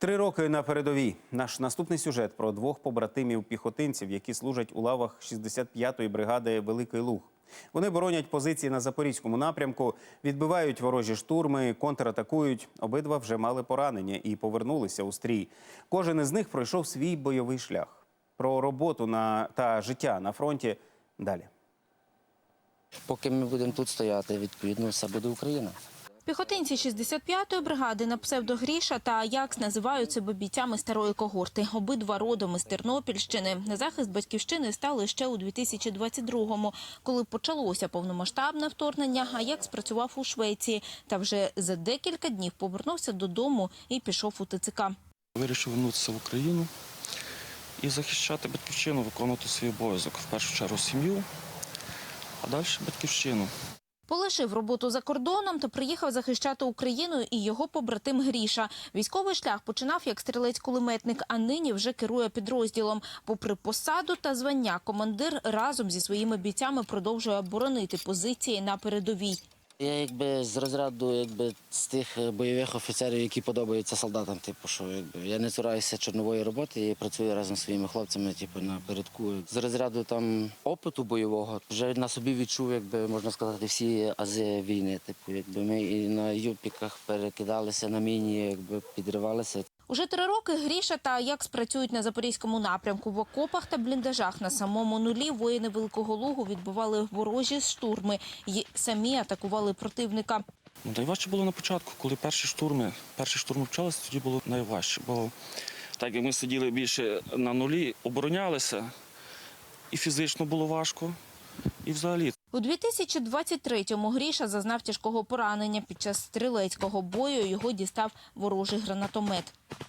Три роки на передовій. Наш наступний сюжет про двох побратимів піхотинців, які служать у лавах 65-ї бригади Великий Луг. Вони боронять позиції на запорізькому напрямку, відбивають ворожі штурми, контратакують. Обидва вже мали поранення і повернулися у стрій. Кожен із них пройшов свій бойовий шлях. Про роботу на та життя на фронті далі. Поки ми будемо тут стояти, відповідно, все буде Україна. Піхотинці 65-ї бригади на псевдогріша та Аякс називають себе бійцями старої когорти. Обидва родом із Тернопільщини. На захист батьківщини стали ще у 2022-му. Коли почалося повномасштабне вторгнення, Аякс працював у Швеції та вже за декілька днів повернувся додому і пішов у ТЦК. Вирішив вернутися в Україну і захищати батьківщину, виконувати свій обов'язок. В першу чергу сім'ю, а далі батьківщину. Полишив роботу за кордоном та приїхав захищати Україну і його побратим Гріша. Військовий шлях починав як стрілець-кулеметник, а нині вже керує підрозділом. Попри посаду та звання, командир разом зі своїми бійцями продовжує боронити позиції на передовій. Я якби з розряду якби, з тих е, бойових офіцерів, які подобаються солдатам. Типу, що якби, я не цураюся чорнової роботи і працюю разом зі своїми хлопцями, типу, на передку. З розряду там опиту бойового вже на собі відчув, якби можна сказати, всі ази війни. Типу, якби ми і на юпіках перекидалися на міні, якби підривалися. Уже три роки Гріша та Аякс працюють на запорізькому напрямку. В окопах та бліндажах на самому нулі воїни Великого Лугу відбували ворожі штурми і самі атакували противника. Ну, найважче було на початку, коли перші штурми, перші штурми почалися, тоді було найважче. Бо так як ми сиділи більше на нулі, оборонялися, і фізично було важко, і взагалі. У 2023-му Гріша зазнав тяжкого поранення. Під час стрілецького бою його дістав ворожий гранатомет.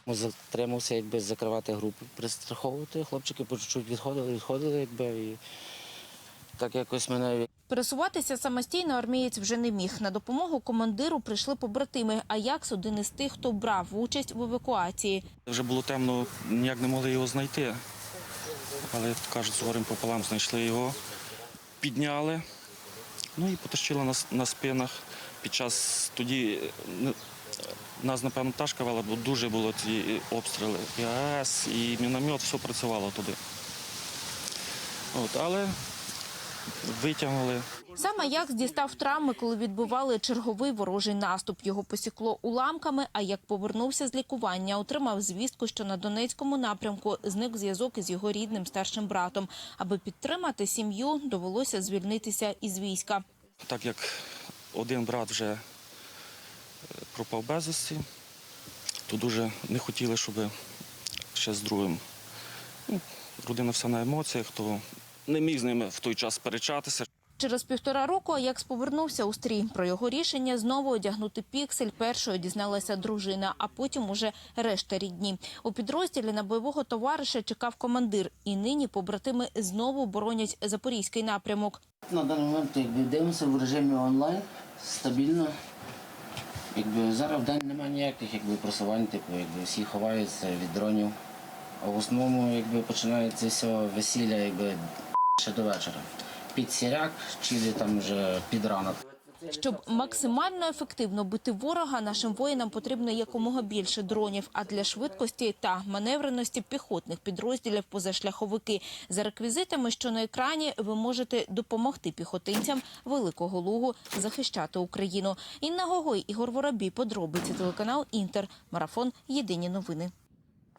Затримався, якби закривати групу, пристраховувати. Хлопчики по чуть-чуть відходили, відходили, якби і так якось мене Пересуватися самостійно армієць вже не міг. На допомогу командиру прийшли побратими. Аякс один із тих, хто брав участь в евакуації. Вже було темно, ніяк не могли його знайти. Але, кажуть, з горем пополам знайшли його, підняли, ну і потащили нас на спинах. Під час тоді е, нас, напевно, ташкавала, бо дуже було ці обстріли. І АЕС, і міномет, все працювало туди. От, але витягнули. Сам Аякс дістав травми, коли відбували черговий ворожий наступ. Його посікло уламками. А як повернувся з лікування, отримав звістку, що на Донецькому напрямку зник зв'язок із його рідним старшим братом. Аби підтримати сім'ю, довелося звільнитися із війська. Так як один брат вже е, пропав безвісті, то дуже не хотіли, щоб ще з другим. Ну, родина вся на емоціях, то не міг з ними в той час сперечатися. Через півтора року Аякс повернувся у стрій. Про його рішення знову одягнути піксель першою дізналася дружина, а потім уже решта рідні. У підрозділі на бойового товариша чекав командир, і нині побратими знову боронять запорізький напрямок. На даний момент якби дивимося в режимі онлайн стабільно. Якби зараз в день немає ніяких якби, просувань, типу, якби всі ховаються від дронів. А в основному якби, починається все весілля якби, ще до вечора. Під сіряк чи там вже під ранок. Щоб максимально ефективно бити ворога, нашим воїнам потрібно якомога більше дронів. А для швидкості та маневреності піхотних підрозділів позашляховики. За реквізитами, що на екрані, ви можете допомогти піхотинцям Великого Лугу захищати Україну. Інна Гогой, Ігор Воробій, подробиці телеканал Інтер. Марафон. Єдині новини.